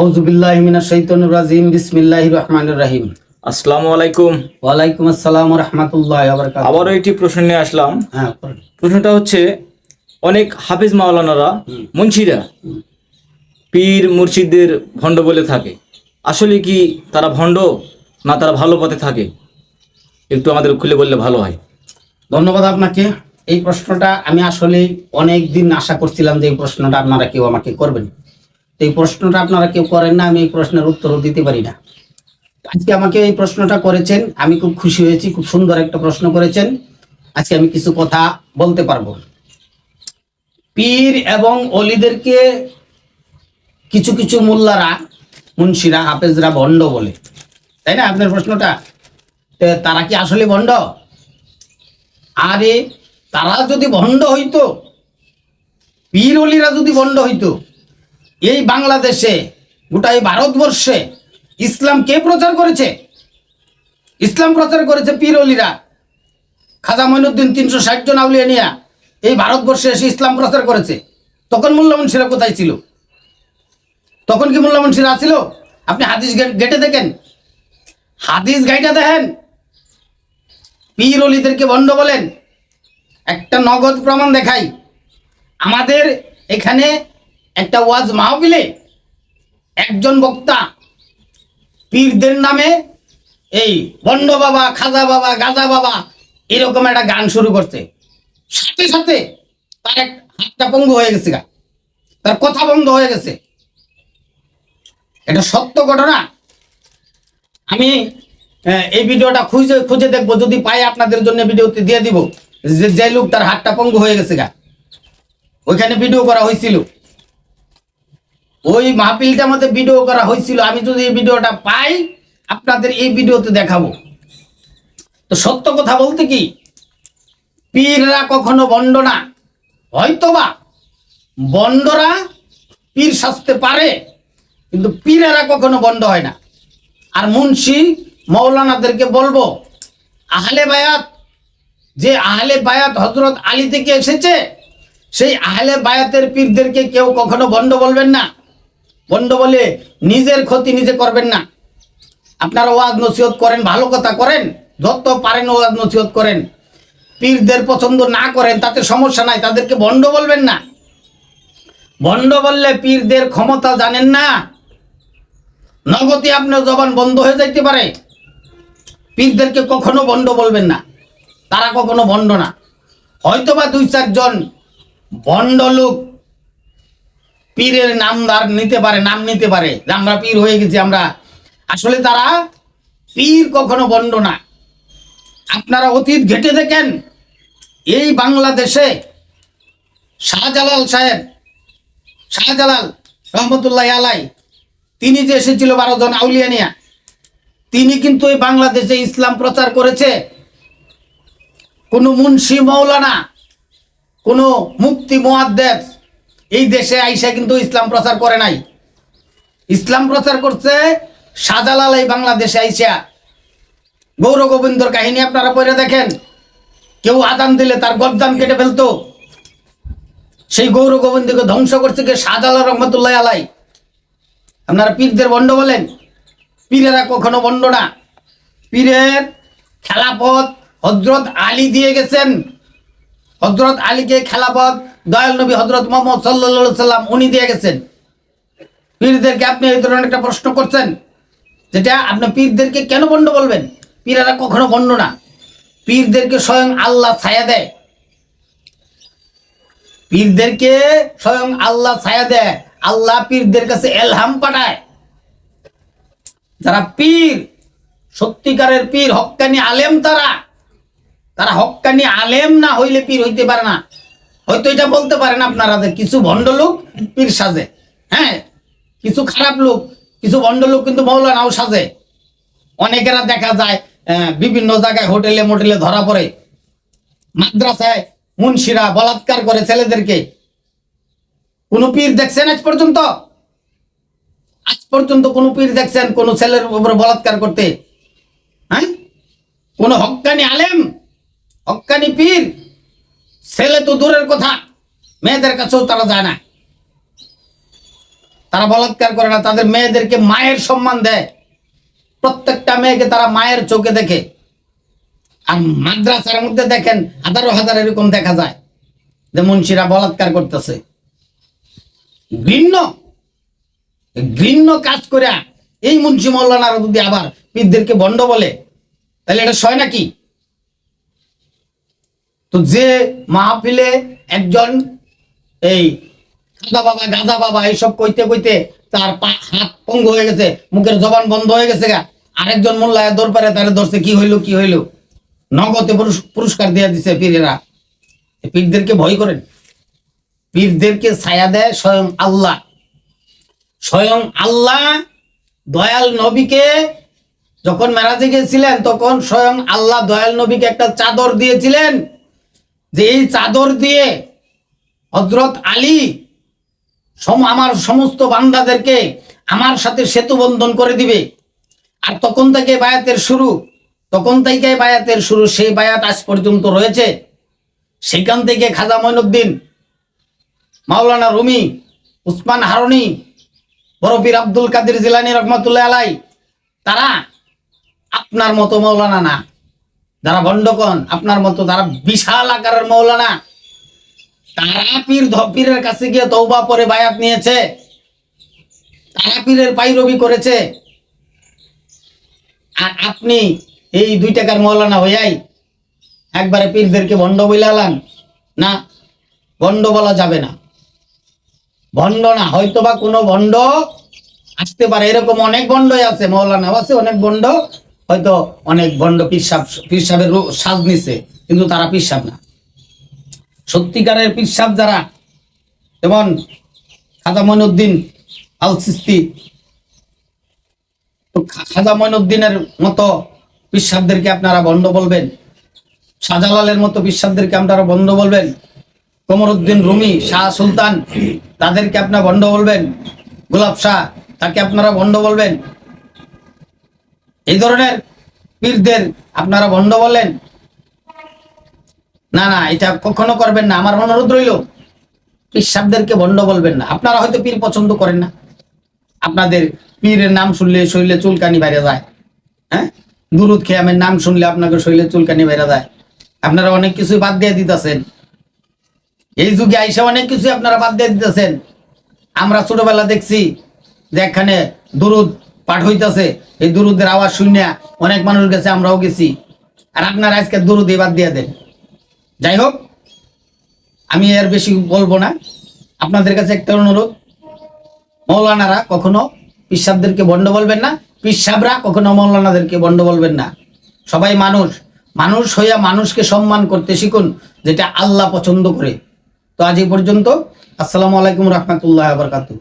আউজুবিল্লাহ রাজিম রহমানির রহিম। আসসালামু আলাইকুম। ওয়ালাইকুম আসসালাম রাহমাতুল্লাহি আবারও একটি প্রশ্ন নিয়ে আসলাম। হ্যাঁ প্রশ্নটা হচ্ছে অনেক হাফিজ মাওলানারা। মুন্সিরা পীর মুর্শিদদের ভণ্ড বলে থাকে। আসলে কি তারা ভণ্ড না তারা ভালো পথে থাকে? একটু আমাদের খুলে বললে ভালো হয়। ধন্যবাদ আপনাকে। এই প্রশ্নটা আমি আসলে অনেক দিন আশা করছিলাম যে এই প্রশ্নটা আপনারা কেউ আমাকে করবেন। এই প্রশ্নটা আপনারা কেউ করেন না, আমি এই প্রশ্নের উত্তরও দিতে পারি না। আজকে আমাকে এই প্রশ্নটা করেছেন, আমি খুব খুশি হয়েছি, খুব সুন্দর একটা প্রশ্ন করেছেন। আজকে আমি কিছু কথা বলতে পারব। পীর এবং অলিদেরকে কিছু কিছু মোল্লারা, মুন্সিরা, হাফেজরা ভণ্ড বলে। তাই না আপনার প্রশ্নটা? তারা কি আসলে ভণ্ড? আরে তারা যদি ভণ্ড হইতো, পীর অলিরা যদি ভণ্ড হইতো এই বাংলাদেশে গোটা এই ভারতবর্ষে ইসলাম কে প্রচার করেছে? ইসলাম প্রচার করেছে পীর অলিরা। খাজা মঈনুদ্দিন তিনশো ষাট জন আউলিয়া নিয়া এই ভারতবর্ষে এসে ইসলাম প্রচার করেছে। তখন মোল্লা মুন্সিরা কোথায় ছিল? তখন কি মোল্লা মুন্সিরা ছিল? আপনি হাদিস গেট- দেখেন। হাদিস গাইটা দেখেন। পীর অলিদেরকে ভণ্ড বলেন। একটা নগদ প্রমাণ দেখাই। আমাদের এখানে একটা ওয়াজ মাহফিলে একজন বক্তা পীরদের নামে এই বন্ড বাবা, খাজা বাবা, গাজা বাবা এরকম একটা গান শুরু করছে। সাথে সাথে তার এক হাতটা পঙ্গু হয়ে গেছে গা। তার কথা বন্ধ হয়ে গেছে। এটা সত্য ঘটনা? আমি এই ভিডিওটা খুঁজে খুঁজে দেখব। যদি পাই আপনাদের জন্য ভিডিওতে দিয়ে দিব। যে যে লোক তার হাতটা পঙ্গু হয়ে গেছে গা। ওইখানে ভিডিও করা হয়েছিল। ওই মাহফিলটার মধ্যে ভিডিও করা হয়েছিল, আমি যদি এই ভিডিওটা পাই, আপনাদের এই ভিডিওতে দেখাবো। তো সত্য কথা বলতে কি, পীররা কখনো বন্ড না। হয়তোবা বন্ডরা পীর সাজতে পারে, কিন্তু পীরেরা কখনো বন্ড হয় না। আর মুন্সি মৌলানাদেরকে বলব, আহলে বায়াত, যে আহলে বায়াত হজরত আলী থেকে এসেছে, সেই আহলে বায়াতের পীরদেরকে কেউ কখনো বন্ড বলবেন না। বন্ড বলে, নিজের ক্ষতি নিজে করবেন না। আপনারা ওয়াজ নসিহত করেন, ভালো কথা করেন, যত পারেন ওয়াজ নসিহত করেন। পীরদের পছন্দ না করেন, তাতে সমস্যা নাই, তাদেরকে বন্ড বলবেন না। বন্ড বললে পীরদের ক্ষমতা জানেন না। নগতি আপনার জবান বন্ধ হয়ে যাইতে পারে। পীরদেরকে কখনো বন্ড বলবেন না। তারা কখনো বন্ড না। হয়তোবা দুই চারজন বন্ড লোক পীরের নাম নামদার নিতে পারে, নাম নিতে পারে। আমরা পীর হয়ে গেছি আমরা। আসলে তারা পীর কখনো বন্ড না। আপনারা অতীত ঘেটে দেখেন, এই বাংলাদেশে শাহজালাল সাহেব, শাহজালাল রহমতুল্লাহ আলাই, তিনি যে এসেছিল বারো জন আউলিয়া নিয়া, তিনি কিন্তু এই বাংলাদেশে ইসলাম প্রচার করেছে। কোনো মুন্সি মৌলানা, কোনো মুক্তি মোয়াদ্দেস এই দেশে আইসা কিন্তু ইসলাম প্রচার করে নাই। ইসলাম প্রচার করছে শাহজালাল এই বাংলাদেশে আইসা। গৌর গোবিন্দর কাহিনী আপনারা পড়ে দেখেন। কেউ আদান দিলে তার গদ্দান কেটে ফেলতো। সেই গৌর গোবিন্দকে ধ্বংস করছে কে শাহজালাল রহমতুল্লাহ আলাই। আপনারা পীরদের বন্ড বলেন? পীরেরা কখনো বন্ড না। পীরের খেলাপথ হজরত আলী দিয়ে গেছেন। হজরত আলীকে খেলাপথ দয়াল নবী হজরত মোহাম্মদ সাল্লা সাল্লাম উনি দিয়ে গেছেন। পীরদেরকে আপনি এই ধরনের একটা প্রশ্ন করছেন, যেটা আপনি পীরদেরকে কেন বন্ড বলবেন? পীরেরা কখনো বন্ড না। পীরদেরকে স্বয়ং আল্লাহ ছায়া দেয়। পীরদেরকে স্বয়ং আল্লাহ ছায়া দেয়। আল্লাহ পীরদের কাছে এলহাম পাঠায়। যারা পীর, সত্যিকারের পীর, হক্কানি আলেম তারা। তারা হক্কানি আলেম না হইলে পীর হইতে পারে না। হয়তো এটা বলতে পারেন আপনারা যে কিছু ভণ্ড লোক পীর সাজে। হ্যাঁ কিছু খারাপ লোক, কিছু ভণ্ড লোক কিন্তু মৌলানাও সাজে। অনেকেরা দেখা যায় বিভিন্ন জায়গায় হোটেলে মোটেলে ধরা পড়ে। মাদ্রাসায় মুন্সিরা বলাৎকার করে ছেলেদেরকে। কোন পীর দেখছেন আজ পর্যন্ত? আজ পর্যন্ত কোন পীর দেখছেন কোন ছেলের উপরে বলাৎকার করতে? হ্যাঁ? কোন হক্কানি আলেম? হক্কানি পীর? ছেলে তো দূরের কথা। মেয়েদের কাছেও তারা যায় না। তারা বলাৎকার করে না, তাদের মেয়েদেরকে মায়ের সম্মান দেয়। প্রত্যেকটা মেয়েকে তারা মায়ের চোখে দেখে। আর মাদ্রাসার মধ্যে দেখেন, হাজারো হাজার এরকম দেখা যায়, যে মুন্সিরা বলাৎকার করতেছে। ঘৃণ্য ঘৃণ্য কাজ করে এই মুন্সি মৌলানারা যদি আবার পীরদেরকে বন্ড বলে, তাহলে এটা সয় নাকি? তো যে মাহফিলে একজন এই খাজা বাবা গাজা বাবা এইসব কইতে কইতে তার হাত পঙ্গু হয়ে গেছে, মুখের জবান বন্ধ হয়ে গেছে গা। আরেকজন মোল্লা দৌড় পারে, তারে ধরছে, কি হইল কি হইল? নগদে পুরস্কার দিয়ে দিছে পীরেরা। পীরদেরকে ভয় করেন। পীরদেরকে ছায়া দেয় স্বয়ং আল্লাহ। স্বয়ং আল্লাহ দয়াল নবীকে যখন মেরাজে গেছিলেন তখন স্বয়ং আল্লাহ দয়াল নবীকে একটা চাদর দিয়েছিলেন। যে এই চাদর দিয়ে হজরত আলী সম, আমার সমস্ত বান্দাদেরকে আমার সাথে সেতু বন্ধন করে দিবে। আর তখন থেকে বায়াতের শুরু, তখন থেকে বায়াতের শুরু, সেই বায়াত আজ পর্যন্ত রয়েছে। সেখান থেকে খাজা মঈনুদ্দিন মাওলানা রুমি, উসমান হারুনি বরফির আব্দুল কাদের জিলানি রহমতুল্লাহ আলাই তারা আপনার মতো মৌলানা না। যারা ভণ্ডকন, আপনার মতো তারা বিশাল আকারের মৌলানা, তারা পীর ধ- পীরের কাছে গিয়ে তৌবা পরে বায়াত নিয়েছে, তারা পীরের পাইরবি করেছে। আর আপনি এই দুই টাকার মৌলানা হইয়াই একবারে পীরদেরকে ভণ্ড বইলালান, না, ভণ্ড বলা যাবে না। ভণ্ড না হয়তো বা কোনো ভণ্ড আসতে পারে, এরকম অনেক ভণ্ডই আছে মৌলানাও আছে অনেক ভণ্ড হয়তো অনেক ভণ্ড পিসাব, পিসাবের সাজ নিছে, কিন্তু তারা পিসাব না। সত্যিকারের পিসাব যারা, যেমন খাজা মইনুদ্দিন আল সিস্তি খাজা মইনুদ্দিনের মতো পিসাবদেরকে আপনারা বন্ধ বলবেন, শাহজালালের মতো পিসাবদেরকে আপনারা বন্ধ বলবেন কমরুদ্দিন রুমি, শাহ সুলতান, তাদেরকে আপনারা বন্ধ বলবেন, গোলাপ শাহ, তাকে আপনারা বন্ধ বলবেন এই ধরনের পীরদের আপনারা বন্ধ বলেন না না, এটা কখনো করবেন না। আমার অনুরোধ রইল পিসাবদেরকে বন্ধ বলবেন না। আপনারা হয়তো পীর পছন্দ করেন না। আপনাদের পীরের নাম শুনলে শরীরে চুলকানি বাইরে যায় হ্যাঁ? দুরুদ খেয়ামের নাম শুনলে আপনাকে শরীরে চুলকানি বাইরে যায়। আপনারা অনেক কিছুই বাদ দিয়ে দিতেছেন। এই যুগে আইসা অনেক কিছু আপনারা বাদ দিয়ে দিতেছেন। আমরা ছোটবেলা দেখছি যে এখানে দুরুদ পাঠ হইতাছে, এই দুরুদের আওয়াজ শুনিয়া অনেক মানুষ গেছে আমরাও গেছি। আর আপনারা আজকে দুরুদ বাদ দিয়ে দেন। যাই হোক, আমি এর বেশি বলব না। আপনাদের কাছে একটা অনুরোধ, মৌলানারা কখনো পিসাবদেরকে বন্ড বলবেন না পিসাবরা কখনো মৌলানাদেরকে বন্ড বলবেন না। সবাই মানুষ মানুষ হইয়া মানুষকে সম্মান করতে শিখুন, যেটা আল্লাহ পছন্দ করে। তো আজ এই পর্যন্ত, আসসালামু আলাইকুম রহমতুল্লাহ বরকাতুহ।